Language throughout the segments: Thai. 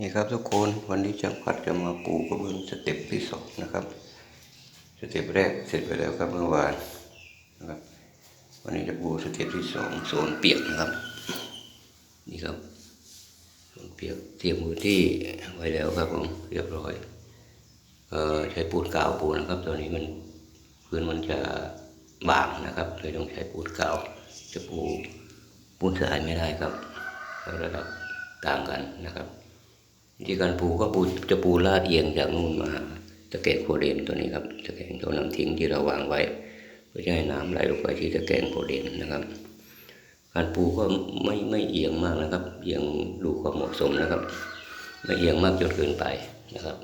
นี่ครับทุกคนวันนี้ช่างพัดจะมาปูกระเบื้องสเต็ปที่สองนะครับสเต็ปแรกเสร็จไปแล้วครับเมื่อวานนะครับ วันนี้จะปูสเต็ปที่สองโซนเปียกนะครับ นี่ครับโซนเปียกเตรียมมือที่ไว้แล้วครับผมเรียบร้อยเอ่อใช้ปูนกาวปูนะครับตัวนี้มันพื้นมันจะบางนะครับเลยต้องใช้ปูนกาวจะปูปูนทรายไม่ได้ครับระดับต่างกันนะครับ วิธีการปูก็ปูจะปูลาดเอียงจากนู่นมาตะแกรงโพเดนตัวนี้ครับตะแกรงตัวน้ำทิ้งที่เราวางไว้เพื่อให้น้ำไหลลงไปที่ตะแกรงโพเดนนะครับ การปูก็ไม่ไม่เอียงมากนะครับ เอียงดูความเหมาะสมนะครับ ไม่เอียงมากจนเกินไปนะครับ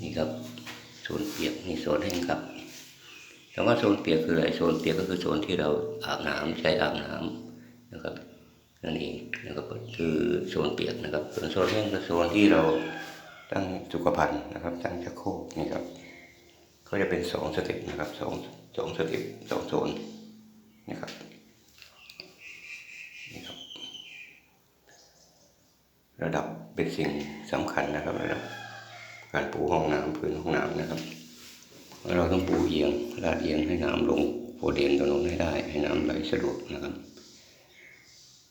นี่ครับโซนเปียกนี่โซนแห้งครับคำว่าโซนเปียกคืออะไรโซนเปียกก็คือโซนที่เราอาบน้ำใช้อาบน้ำนะครับ คือโซนเปียกนะครับ ส่วนโซนแห้งก็โซนที่เราตั้งสุขภัณฑ์นะครับ ตั้งชักโครกนี่ครับ ก็จะเป็นสองสเต็ปนะครับสองสองสเต็ปสองโซนนะครับนี่ครับ ระดับเป็นสิ่งสำคัญนะครับระดับการปูห้องน้ำพื้นห้องน้ำนะครับเราต้องปูเอียงลาดเอียงให้น้ำลงโพเดนตรงนู้นให้ได้ ให้น้ำไหลสะดวกนะครับ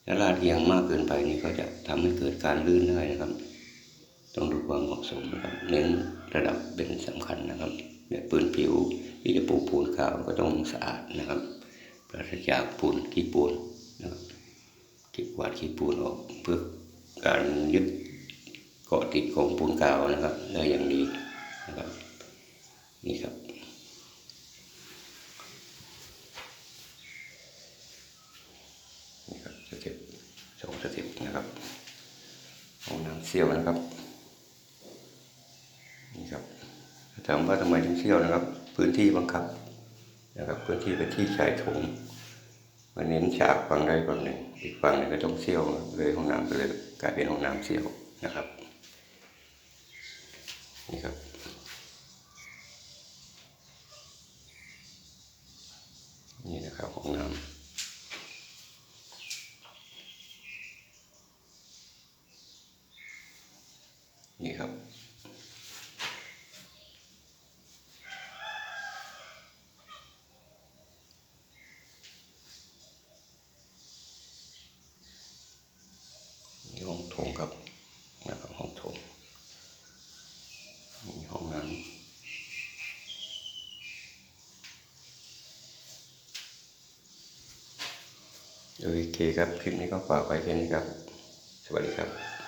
ถ้าลาดเอียงมากเกินไปนี่ก็จะทำให้เกิดการลื่นได้นะครับ ต้องดูความเหมาะสมนะครับ เน้นระดับเป็นสำคัญนะครับแบบปืนผิวที่จะปูปูนขาวก็ต้องสะอาดนะครับปราศจากปูนขี้ปูนนะครับเก็บกวาดขี้ปูนออกเพื่อการยึดเกาะติดของปูนกาวนะครับได้อย่างดีนะครับ นี่ครับ นี่ครับสเต็ปสองสเต็ป นะครับห้องน้ำเซี่ยวนะครับ นี่ครับถามว่าทำไมถึงเซี่ยวนะครับ พื้นที่บังคับนะครับ พื้นที่เป็นที่ชายโถงมาเน้นฉากฝั่งใดฝั่งหนึ่ง อีกฝั่งหนึ่งก็ต้องเซี่ยวเลยห้องน้ำก็เลยกลายเป็นห้องน้ำเซี่ยวนะครับ นี่ครับนี่นะครับห้องน้ำ นี่ครับ นี่ห้องโถงครับนะครับห้องโถงนี่ห้องน้ำโอเคครับ คลิปนี้ก็ฝากไว้แค่นี้ครับ สวัสดีครับ